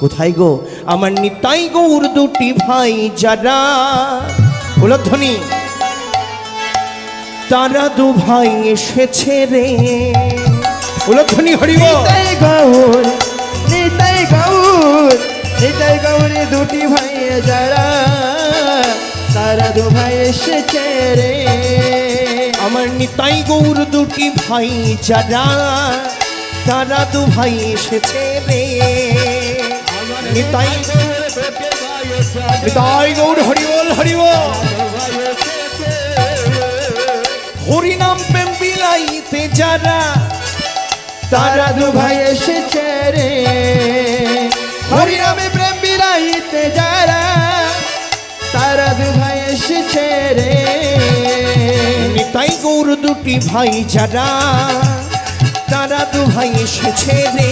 কোথায় গো? আমার নিতাই গৌর দুটি ভাই যারা। উলধ্বনি তারা দু ভাই এসেছে রে। উলধ্বনি হরিব গৌর নিতাই গৌর নিতাই গৌরে দুটি ভাই যারা। তারা দু ভাই এসেছে রে। আমার নিতাই গৌর দুটি ভাই যারা তারা দু ভাই এসেছে রে। নিতাই। নিতাই গৌর হরিবল হরিবল হরিনাম প্রেম বিলাইতে যারা, তারা দু ভাই এসেছে রে। হরিনামে প্রেম বিলাইতে যারা, তারা দু ভাই এসেছে রে। নিতাই গৌর দুটি ভাই যারা তারা দু ভাই এসেছে রে।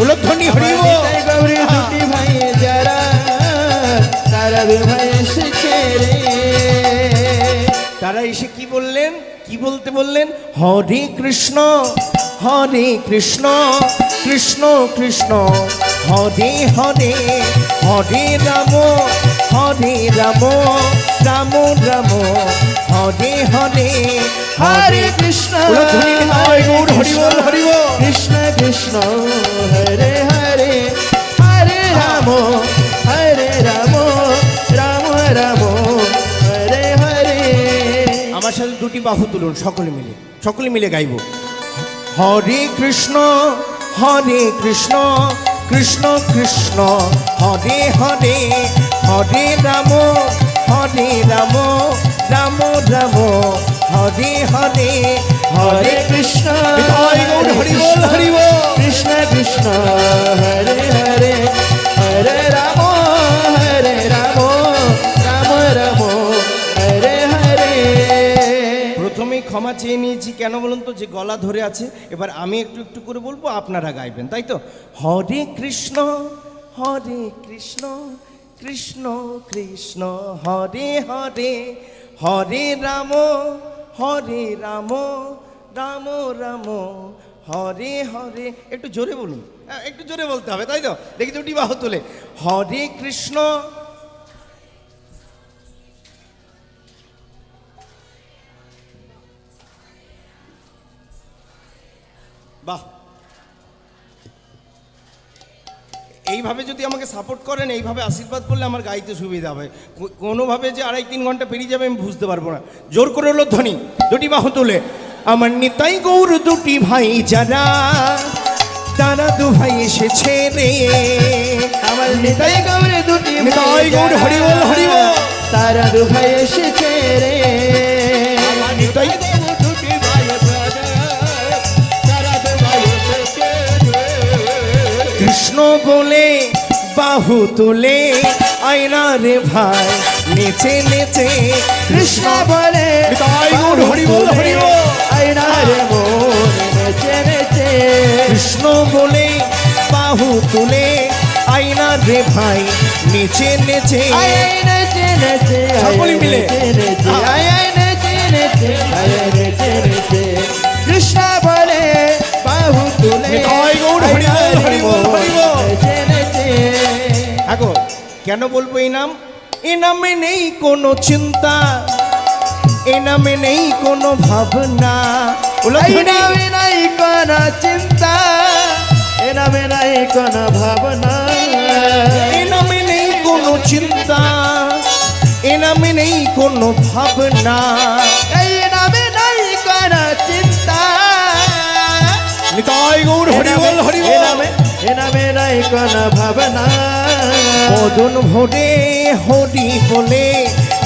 উলধ্বনি হরিব নিতাই গৌরী দুটি ভাই যারা তারা দু ভাই এসেছে রে। তারা এসে কি বললেন? কি বলতে বললেন? হরে কৃষ্ণ হরে কৃষ্ণ কৃষ্ণ কৃষ্ণ। হরে হরে হরে রাম হরে রাম রাম রাম। হরে হরে হরে কৃষ্ণ নিতাই গৌর হরিবল হরিবল কৃষ্ণ কৃষ্ণ হরে হরে হরে রাম হরে রাম রাম রাম হরে হরে। আমার সাথে দুটি বাহু তুলুন সকলে মিলে। সকলে মিলে গাইব। হরে কৃষ্ণ হরে কৃষ্ণ কৃষ্ণ কৃষ্ণ হরে হরে হরে রাম হরে রাম রাম রাম হরে হরে হরে কৃষ্ণ। নিতাই গৌর হরি বল, হরি বল। কৃষ্ণ কৃষ্ণ হরে হরে হরে রাম হরে রাম রাম রাম হরে হরে। প্রথমেই ক্ষমা চেয়ে নিয়েছি। কেন বলুন তো? যে গলা ধরে আছে। এবার আমি একটু একটু করে বলব আপনারা গাইবেন তাই তো? হরে কৃষ্ণ হরে কৃষ্ণ কৃষ্ণ কৃষ্ণ হরে হরে হরে রাম হরে রাম রাম রাম, হরে হরে। একটু জোরে বলুন। একটু জোরে বলতে হবে, তাই তো? দেখি দুটি বাহু তোলে। হরে কৃষ্ণ। বাহ। এইভাবে যদি আমাকে সাপোর্ট করেন এইভাবে আশীর্বাদ করলে আমার গাইতে সুবিধা হবে। কোনোভাবে যে আড়াই তিন ঘণ্টা পেরিয়ে যাবে আমি বুঝতে পারব না। জোর করে হলো ধ্বনি দুটি বাহু তুলে। আমার নিতাই গৌর দুটি ভাই যারা তারা দু ভাই এসেছে রে। আমার নিতাই গৌরে দুটি ভাই নিতাই গৌর হরি বল, হরি তারা দু ভাই এসেছে রে। বলে বাহু তুলে আয়না রে ভাই নেচে নেচে কৃষ্ণ বলে। আইনা রে নেচে নেচে কৃষ্ণ বলে বাহু তুলে আয়না রে ভাই নেচে নেচে সকলে মিলে। নেচে নেচে কৃষ্ণ বলে বাহু তুলে আগো কেন বলব এই নাম এ নামে নেই কোনো চিন্তা এ নামে নেই কোনো ভাবনা। নামে নাই কোনো চিন্তা এ নামে নাই কোনো ভাবনা এ নামে নেই কোনো চিন্তা এ নামে নেই কোনো ভাবনা কোনো ভাবনা। বদন ভরে হরি বলে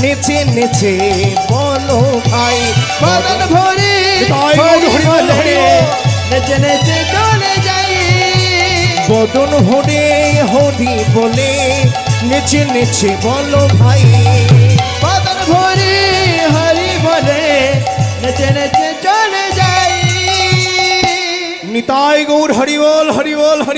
নেচে নেচে বলো ভাই। বদন ভরে নেচে নেচে চলে যাই। বদন ভরে হরি বলে নেচে নেচে বলো ভাই। বদন ভরে হরি বলে নেচে নেচে চলে যাই। নিতাই গৌর হরি বল হরি বল হরি